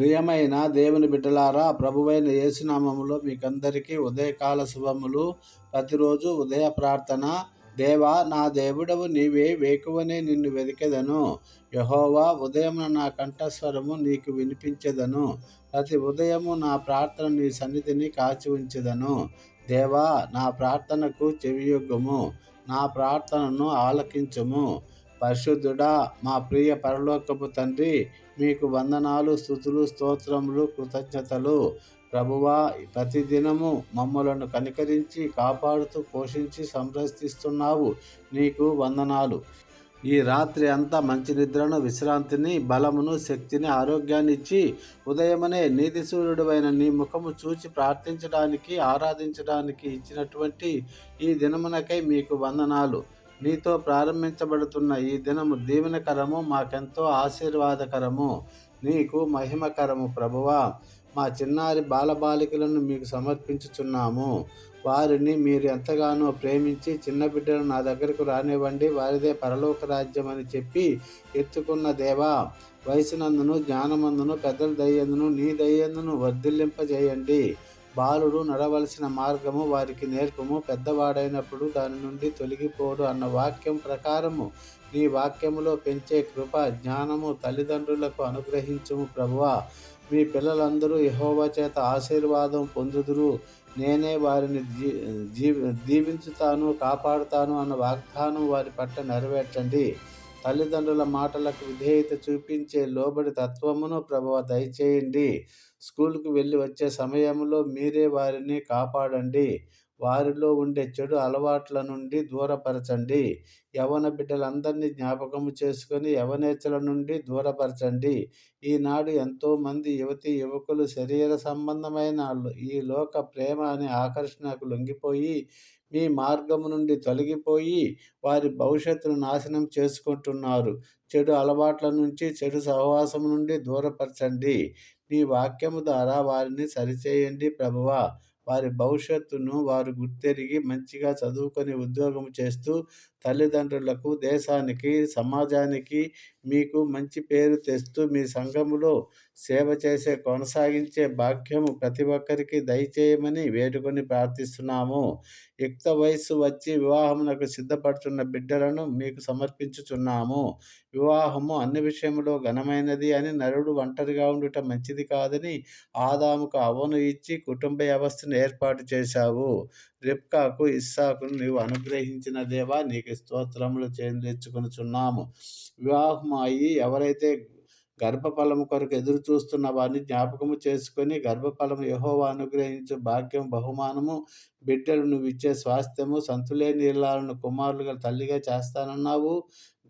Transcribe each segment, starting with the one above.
ప్రియమైన దేవుని బిడ్డలారా ప్రభువైన యేసునామములో మీకందరికీ ఉదయకాల శుభములు ప్రతిరోజు ఉదయ ప్రార్థన దేవా నా దేవుడవు నీవే వేకువనే నిన్ను వెతికెదను యహోవా ఉదయమున నా కంఠస్వరము నీకు వినిపించెదను ప్రతి ఉదయము నా ప్రార్థన నీ సన్నిధిని కాచి ఉంచెదను దేవా నా ప్రార్థనకు చెవియొగ్గము నా ప్రార్థనను ఆలకించము పరిశుద్ధుడా మా ప్రియ పరలోకపు తండ్రి మీకు వందనాలు స్థుతులు స్తోత్రములు కృతజ్ఞతలు ప్రభువా ప్రతిదినము మమ్మలను కనికరించి కాపాడుతూ పోషించి సంరక్షిస్తున్నావు నీకు వందనాలు ఈ రాత్రి అంతా మంచి నిద్రను విశ్రాంతిని బలమును శక్తిని ఆరోగ్యాన్ని ఇచ్చి ఉదయమనే నీతి సూర్యుడువైన నీ ముఖము చూచి ప్రార్థించడానికి ఆరాధించడానికి ఇచ్చినటువంటి ఈ దినమునకై మీకు వందనాలు నీతో ప్రారంభించబడుతున్న ఈ దినము దీవెనకరము మాకెంతో ఆశీర్వాదకరము నీకు మహిమకరము ప్రభువా మా చిన్నారి బాలబాలికలను మీకు సమర్పించుచున్నాము వారిని మీరు ఎంతగానో ప్రేమించి చిన్న బిడ్డను నా దగ్గరకు రానివ్వండి వారిదే పరలోక రాజ్యం అని చెప్పి ఎత్తుకున్న దేవా వయసునందును జ్ఞానమందును పెద్దల దయ్యందును నీ దయ్యందును వర్ధిల్లింపజేయండి బాలుడు నడవలసిన మార్గము వారికి నేర్పము పెద్దవాడైనప్పుడు దాని నుండి తొలగిపోడు అన్న వాక్యం ప్రకారము నీ వాక్యములో పెంచే కృప జ్ఞానము తల్లిదండ్రులకు అనుగ్రహించుము ప్రభువా మీ పిల్లలందరూ యహోవా చేత ఆశీర్వాదం పొందుదురు నేనే వారిని జీ దీవించుతాను కాపాడుతాను అన్న వాగ్దానం వారి పట్ల నెరవేర్చండి తల్లిదండ్రుల మాటలకు విధేయత చూపించే లోబడి తత్వమును ప్రభువ దయచేయండి స్కూల్కు వెళ్ళి వచ్చే సమయంలో మీరే వారిని కాపాడండి వారిలో ఉండే చెడు అలవాట్ల నుండి దూరపరచండి యవన బిడ్డలందరినీ జ్ఞాపకము చేసుకొని యవనేచ్చల నుండి దూరపరచండి ఈనాడు ఎంతోమంది యువతి యువకులు శరీర సంబంధమైన ఈ లోక ప్రేమ అనే ఆకర్షణకు లొంగిపోయి మీ మార్గము నుండి తొలగిపోయి వారి భవిష్యత్తును నాశనం చేసుకుంటున్నారు చెడు అలవాట్ల నుంచి చెడు సహవాసం నుండి దూరపరచండి మీ వాక్యము ద్వారా వారిని సరిచేయండి ప్రభువా వారి భవిష్యత్తును వారు గుర్తెరిగి మంచిగా చదువుకొని ఉద్యోగం చేస్తూ తల్లిదండ్రులకు దేశానికి సమాజానికి మీకు మంచి పేరు తెస్తూ మీ సంఘములో సేవ చేసే కొనసాగించే భాగ్యం ప్రతి ఒక్కరికి దయచేయమని వేడుకొని ప్రార్థిస్తున్నాము యుక్త వయస్సు వచ్చి వివాహమునకు సిద్ధపడుతున్న బిడ్డలను మీకు సమర్పించుచున్నాము వివాహము అన్ని విషయంలో ఘనమైనది అని నరుడు ఒంటరిగా ఉండుట మంచిది కాదని ఆదాముకు అవను ఇచ్చి కుటుంబ వ్యవస్థను ఏర్పాటు చేశావు రిప్కాకు ఇస్సాకును నీవు అనుగ్రహించిన దేవా నీకు స్తోత్రములు చున్నాము వివాహం అయ్యి ఎవరైతే గర్భఫలము కొరకు ఎదురు చూస్తున్న వారిని జ్ఞాపకము చేసుకొని గర్భఫలము యహోవా అనుగ్రహించు భాగ్యం బహుమానము బిడ్డలు నువ్వు ఇచ్చే స్వాస్థ్యము సంతులే ఇళ్లాలను కుమారులుగా తల్లిగా చేస్తానన్నావు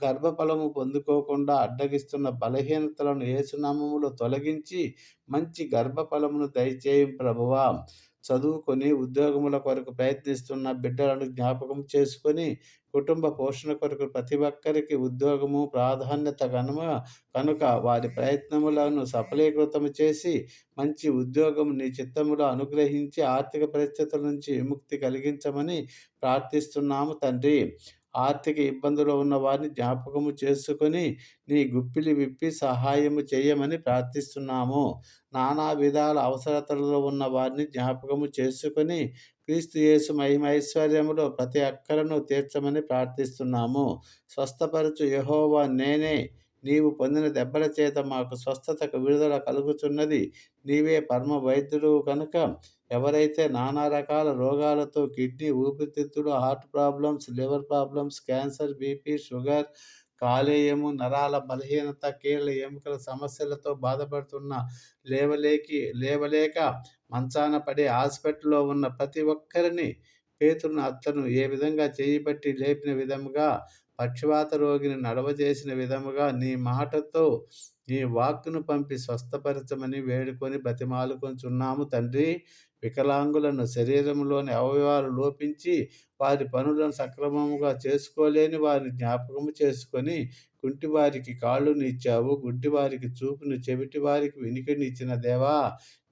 గర్భఫలము పొందుకోకుండా అడ్డగిస్తున్న బలహీనతలను ఏసునామములో తొలగించి మంచి గర్భఫలమును దయచేయం ప్రభువా చదువుకొని ఉద్యోగముల కొరకు ప్రయత్నిస్తున్న బిడ్డలను జ్ఞాపకం చేసుకొని కుటుంబ పోషణ కొరకు ప్రతి ఒక్కరికి ఉద్యోగము ప్రాధాన్యత కనుమ కనుక వారి ప్రయత్నములను సఫలీకృతం చేసి మంచి ఉద్యోగం నీ చిత్తములో అనుగ్రహించి ఆర్థిక పరిస్థితుల నుంచి విముక్తి కలిగించమని ప్రార్థిస్తున్నాము తండ్రి ఆర్థిక ఇబ్బందులు ఉన్న వారిని జ్ఞాపకము చేసుకొని నీ గుప్పిలి విప్పి సహాయము చేయమని ప్రార్థిస్తున్నాము నానా విధాల అవసరతలలో ఉన్న వారిని జ్ఞాపకము చేసుకొని క్రీస్తు యేసు మహిమైశ్వర్యములో ప్రతి అక్కరను తీర్చమని ప్రార్థిస్తున్నాము స్వస్థపరచు యహోవా నేనే నీవు పొందిన దెబ్బల చేత మాకు స్వస్థతకు విడుదల కలుగుతున్నది నీవే పరమ వైద్యుడు కనుక ఎవరైతే నానా రకాల రోగాలతో kidney ఊపిరితిత్తుడు heart problems liver problems cancer BP sugar కాలేయము నరాల బలహీనత కీళ్ళ ఎముకల సమస్యలతో బాధపడుతున్న లేవలేకి లేవలేక మంచాన పడే హాస్పిటల్లో ఉన్న ప్రతి ఒక్కరిని పేతురును అత్తను ఏ విధంగా చేయిబట్టి లేపిన విధముగా పక్షవాత రోగిని నడవ చేసిన విధముగా నీ మాటతో నీ వాక్కును పంపి స్వస్థపరచమని వేడుకొని బతిమాలుకొంచున్నాము తండ్రి వికలాంగులను శరీరంలోని అవయవాలు లోపించి వారి పనులను సక్రమముగా చేసుకోలేని వారిని జ్ఞాపకము చేసుకొని కుంటివారికి కాళ్ళుని ఇచ్చావు గుడ్డివారికి చూపును చెవిటి వారికి ఇచ్చిన దేవా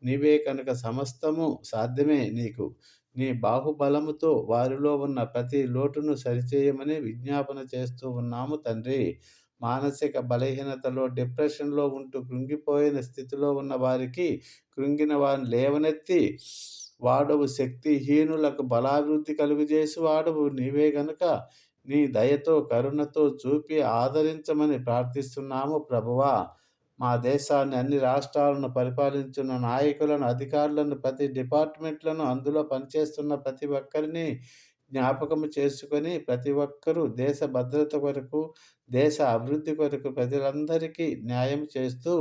నీవే కనుక సమస్తము సాధ్యమే నీకు నీ బాహుబలముతో వారిలో ఉన్న ప్రతి లోటును సరిచేయమని విజ్ఞాపన చేస్తూ ఉన్నాము తండ్రి మానసిక బలహీనతలో డిప్రెషన్లో ఉంటూ కృంగిపోయిన స్థితిలో ఉన్న వారికి కృంగిన వారిని లేవనెత్తి వాడవు శక్తిహీనులకు బలాభివృద్ధి కలుగజేసి వాడవు నీవే గనుక నీ దయతో కరుణతో చూపి ఆదరించమని ప్రార్థిస్తున్నాము ప్రభువా మా దేశాన్ని అన్ని రాష్ట్రాలను పరిపాలించిన నాయకులను అధికారులను ప్రతి డిపార్ట్మెంట్లను అందులో పనిచేస్తున్న ప్రతి ఒక్కరిని జ్ఞాపకం చేసుకొని ప్రతి ఒక్కరూ దేశ భద్రత కొరకు దేశ అభివృద్ధి కొరకు ప్రజలందరికీ న్యాయం చేస్తూ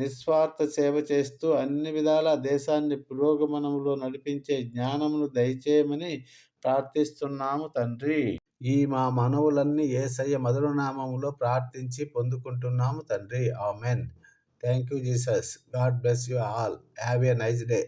నిస్వార్థ సేవ చేస్తూ అన్ని విధాల దేశాన్ని పురోగమనంలో నడిపించే జ్ఞానమును దయచేయమని ప్రార్థిస్తున్నాము తండ్రి ఈ మా మనవులన్నీ ఏసయ్య మధురనామములో ప్రార్థించి పొందుకుంటున్నాము తండ్రి amen thank you Jesus God bless you all have a nice day